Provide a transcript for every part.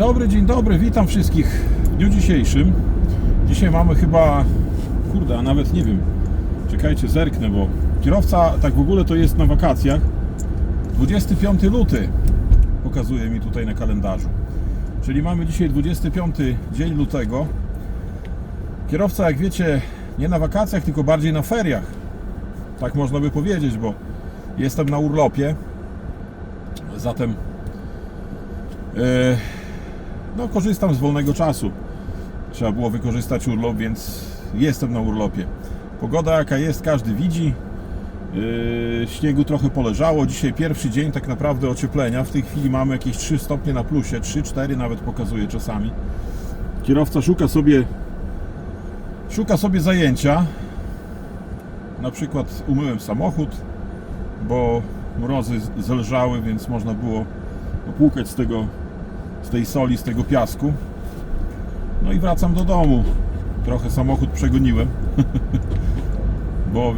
dobry, dzień dobry, witam wszystkich w dniu dzisiejszym. Dzisiaj mamy chyba, kurde, a nawet nie wiem, czekajcie, zerknę, bo kierowca tak w ogóle to jest na wakacjach. 25 luty pokazuje mi tutaj na kalendarzu. Czyli mamy dzisiaj 25 dzień lutego. Kierowca, jak wiecie, nie na wakacjach, tylko bardziej na feriach. Tak można by powiedzieć, bo jestem na urlopie. Zatem e, no, korzystam z wolnego czasu. Trzeba było wykorzystać urlop, więc jestem na urlopie. Pogoda jaka jest, każdy widzi. Yy, śniegu trochę poleżało. Dzisiaj pierwszy dzień tak naprawdę ocieplenia. W tej chwili mamy jakieś 3 stopnie na plusie, 3-4 nawet pokazuje czasami. Kierowca szuka sobie szuka sobie zajęcia. Na przykład umyłem samochód, bo mrozy zelżały, więc można było opłukać z tego z tej soli, z tego piasku. No i wracam do domu. Trochę samochód przegoniłem, bo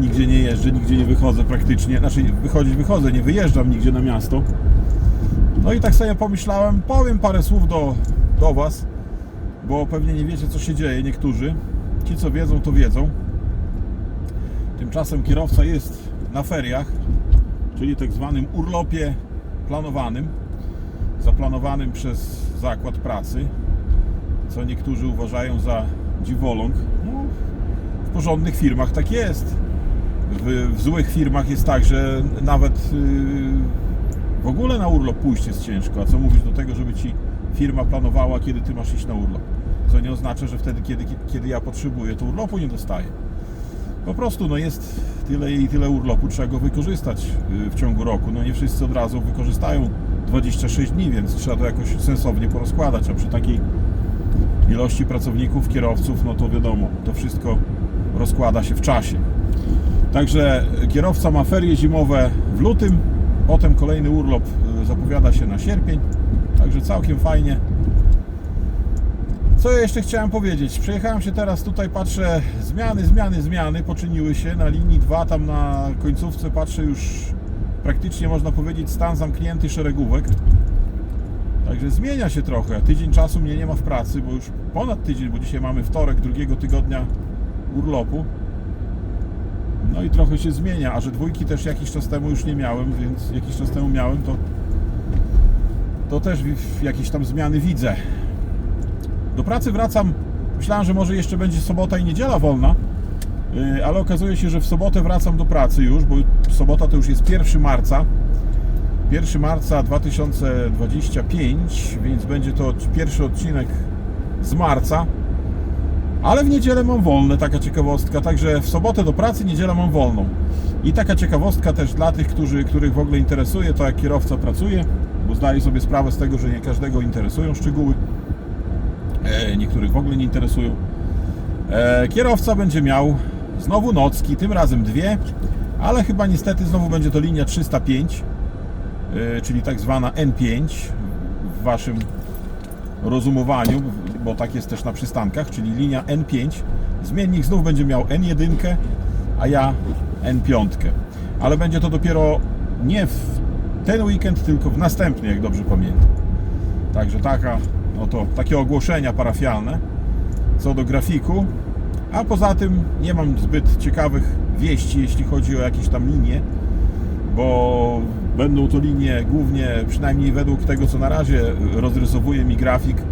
nigdzie nie jeżdżę, nigdzie nie wychodzę praktycznie. Znaczy wychodzić wychodzę, nie wyjeżdżam nigdzie na miasto. No i tak sobie pomyślałem, powiem parę słów do, do Was, bo pewnie nie wiecie co się dzieje niektórzy. Ci co wiedzą to wiedzą. Tymczasem kierowca jest na feriach, czyli tak zwanym urlopie planowanym zaplanowanym przez zakład pracy, co niektórzy uważają za dziwoląg. No, w porządnych firmach tak jest. W, w złych firmach jest tak, że nawet yy, w ogóle na urlop pójść jest ciężko. A co mówić do tego, żeby ci firma planowała, kiedy ty masz iść na urlop? Co nie oznacza, że wtedy, kiedy, kiedy ja potrzebuję, to urlopu nie dostaję. Po prostu no jest tyle i tyle urlopu, trzeba go wykorzystać yy, w ciągu roku. No nie wszyscy od razu wykorzystają 26 dni, więc trzeba to jakoś sensownie porozkładać, a przy takiej ilości pracowników, kierowców, no to wiadomo, to wszystko rozkłada się w czasie. Także kierowca ma ferie zimowe w lutym, potem kolejny urlop yy, zapowiada się na sierpień, także całkiem fajnie. Co ja jeszcze chciałem powiedzieć? Przejechałem się teraz tutaj, patrzę, zmiany, zmiany, zmiany poczyniły się na linii 2, tam na końcówce patrzę już praktycznie można powiedzieć stan zamknięty szeregówek. Także zmienia się trochę. Tydzień czasu mnie nie ma w pracy, bo już ponad tydzień, bo dzisiaj mamy wtorek drugiego tygodnia urlopu. No i trochę się zmienia, a że dwójki też jakiś czas temu już nie miałem, więc jakiś czas temu miałem, to to też jakieś tam zmiany widzę. Do pracy wracam. Myślałem, że może jeszcze będzie sobota i niedziela wolna, ale okazuje się, że w sobotę wracam do pracy już, bo sobota to już jest 1 marca. 1 marca 2025, więc będzie to pierwszy odcinek z marca. Ale w niedzielę mam wolne, taka ciekawostka. Także w sobotę do pracy, niedzielę mam wolną. I taka ciekawostka też dla tych, którzy, których w ogóle interesuje to, jak kierowca pracuje, bo zdaję sobie sprawę z tego, że nie każdego interesują szczegóły. E, niektórych w ogóle nie interesują. E, kierowca będzie miał znowu nocki, tym razem dwie, ale chyba niestety znowu będzie to linia 305, e, czyli tak zwana N5 w waszym rozumowaniu, bo tak jest też na przystankach, czyli linia N5. Zmiennik znów będzie miał N1, a ja N5. Ale będzie to dopiero nie w ten weekend, tylko w następny, jak dobrze pamiętam. Także taka, no to takie ogłoszenia parafialne co do grafiku. A poza tym nie mam zbyt ciekawych wieści, jeśli chodzi o jakieś tam linie, bo będą to linie głównie, przynajmniej według tego, co na razie rozrysowuje mi grafik, e,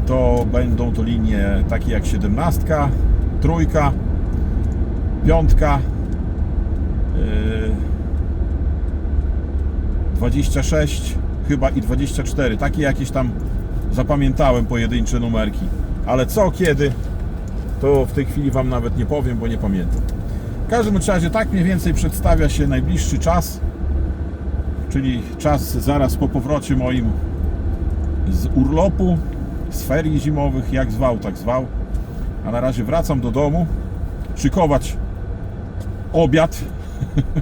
to będą to linie takie jak 17, trójka, piątka, e, 26 chyba i 24. Takie jakieś tam zapamiętałem pojedyncze numerki. Ale co, kiedy, to w tej chwili Wam nawet nie powiem, bo nie pamiętam. W każdym razie tak mniej więcej przedstawia się najbliższy czas, czyli czas zaraz po powrocie moim z urlopu, z ferii zimowych, jak zwał, tak zwał. A na razie wracam do domu, szykować obiad.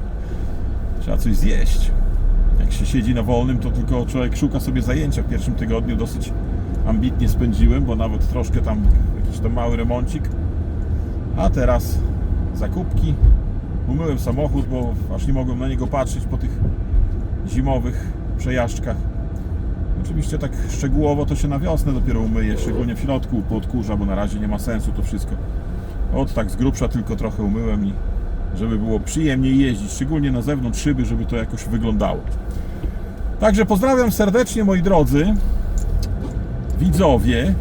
Trzeba coś zjeść. Jak się siedzi na wolnym, to tylko człowiek szuka sobie zajęcia. W pierwszym tygodniu dosyć ambitnie spędziłem, bo nawet troszkę tam tam mały remoncik. A teraz zakupki. Umyłem samochód, bo aż nie mogłem na niego patrzeć po tych zimowych przejażdżkach. Oczywiście tak szczegółowo to się na wiosnę dopiero umyje, szczególnie w środku podkurza, bo na razie nie ma sensu to wszystko. Od tak z grubsza tylko trochę umyłem i żeby było przyjemniej jeździć, szczególnie na zewnątrz szyby, żeby to jakoś wyglądało. Także pozdrawiam serdecznie moi drodzy widzowie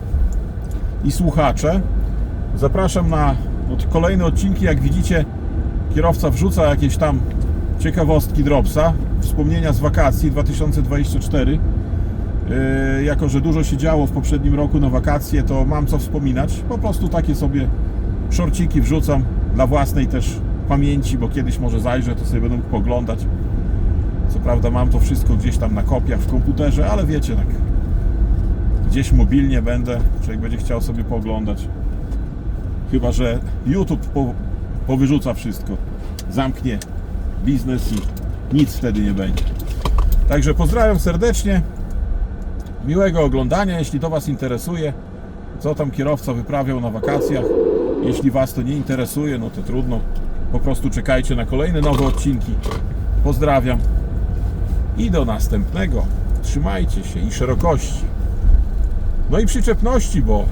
i słuchacze. Zapraszam na kolejne odcinki. Jak widzicie, kierowca wrzuca jakieś tam ciekawostki Dropsa, wspomnienia z wakacji 2024. Yy, jako, że dużo się działo w poprzednim roku na wakacje, to mam co wspominać. Po prostu takie sobie szorciki wrzucam dla własnej też pamięci, bo kiedyś może zajrzę, to sobie będę mógł poglądać. Co prawda mam to wszystko gdzieś tam na kopiach w komputerze, ale wiecie, tak gdzieś mobilnie będę, człowiek będzie chciał sobie pooglądać. Chyba, że YouTube po, powyrzuca wszystko. Zamknie biznes i nic wtedy nie będzie. Także pozdrawiam serdecznie. Miłego oglądania, jeśli to Was interesuje, co tam kierowca wyprawiał na wakacjach. Jeśli Was to nie interesuje, no to trudno. Po prostu czekajcie na kolejne nowe odcinki. Pozdrawiam i do następnego. Trzymajcie się i szerokości. No i przyczepności, bo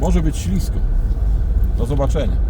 może być ślisko. Do zobaczenia.